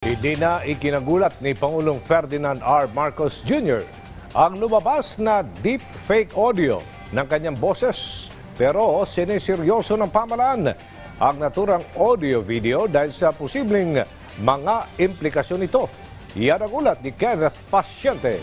Hindi na ikinagulat ni Pangulong Ferdinand R. Marcos Jr. ang lumabas na deep fake audio ng kanyang boses. Pero siniseryoso ng pamalaan ang naturang audio video dahil sa posibleng mga implikasyon nito. Yan ang ulat ni Kenneth Pasyente.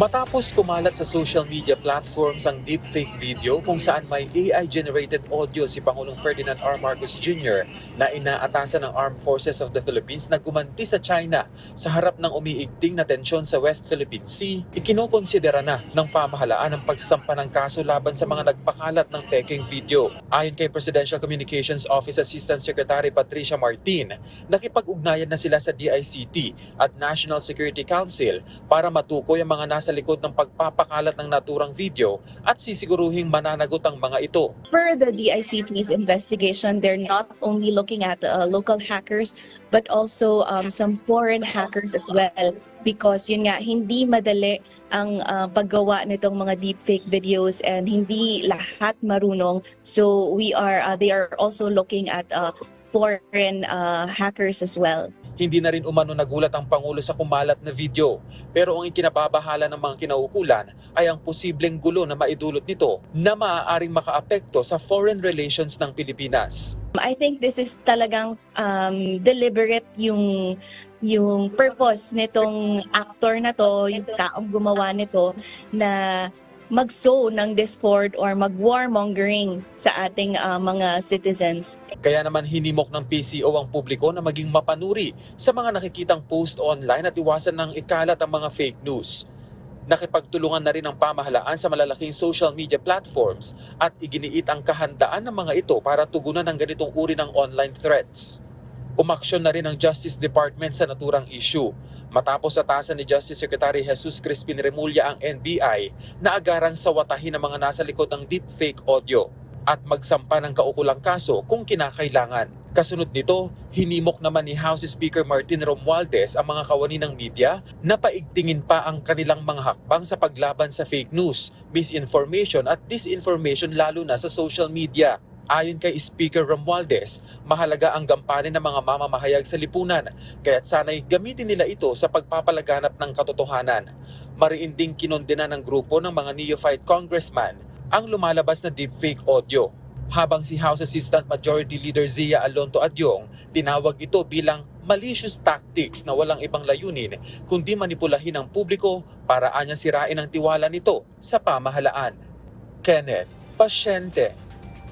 Matapos kumalat sa social media platforms ang deepfake video kung saan may AI-generated audio si Pangulong Ferdinand R. Marcos Jr. na inaatasan ng Armed Forces of the Philippines na gumanti sa China sa harap ng umiigting na tensyon sa West Philippine Sea, ikinokonsidera na ng pamahalaan ang pagsasampa ng kaso laban sa mga nagpakalat ng peking video. Ayon kay Presidential Communications Office Assistant Secretary Patricia Martin, nakipag-ugnayan na sila sa DICT at National Security Council para matukoy ang mga nasa likod ng pagpapakalat ng naturang video at sisiguruhing mananagot ang mga ito. per the DICT's investigation, they're not only looking at uh, local hackers, but also um, some foreign hackers as well. Because yun nga, hindi madali ang uh, paggawa nitong mga deepfake videos and hindi lahat marunong. So we are, uh, they are also looking at uh, foreign uh, hackers as well. Hindi na rin umano nagulat ang Pangulo sa kumalat na video. Pero ang ikinababahala ng mga kinaukulan ay ang posibleng gulo na maidulot nito na maaaring makaapekto sa foreign relations ng Pilipinas. I think this is talagang um, deliberate yung yung purpose nitong actor na to, yung taong gumawa nito na mag-sow ng discord or mag-warmongering sa ating uh, mga citizens. Kaya naman hinimok ng PCO ang publiko na maging mapanuri sa mga nakikitang post online at iwasan ng ikalat ang mga fake news. Nakipagtulungan na rin ang pamahalaan sa malalaking social media platforms at iginiit ang kahandaan ng mga ito para tugunan ng ganitong uri ng online threats. Umaksyon na rin ang Justice Department sa naturang issue matapos atasan ni Justice Secretary Jesus Crispin Remulla ang NBI na agarang sawatahin ang mga nasa likod ng deepfake audio at magsampa ng kaukulang kaso kung kinakailangan. Kasunod nito, hinimok naman ni House Speaker Martin Romualdez ang mga kawani ng media na paigtingin pa ang kanilang mga hakbang sa paglaban sa fake news, misinformation at disinformation lalo na sa social media. Ayon kay Speaker Romualdez, mahalaga ang gampanin ng mga mamamahayag sa lipunan, kaya't sanay gamitin nila ito sa pagpapalaganap ng katotohanan. Mariin ding kinondena ng grupo ng mga neophyte congressman ang lumalabas na deepfake audio. Habang si House Assistant Majority Leader Zia Alonto Adyong tinawag ito bilang malicious tactics na walang ibang layunin kundi manipulahin ang publiko para anya sirain ang tiwala nito sa pamahalaan. Kenneth Pasyente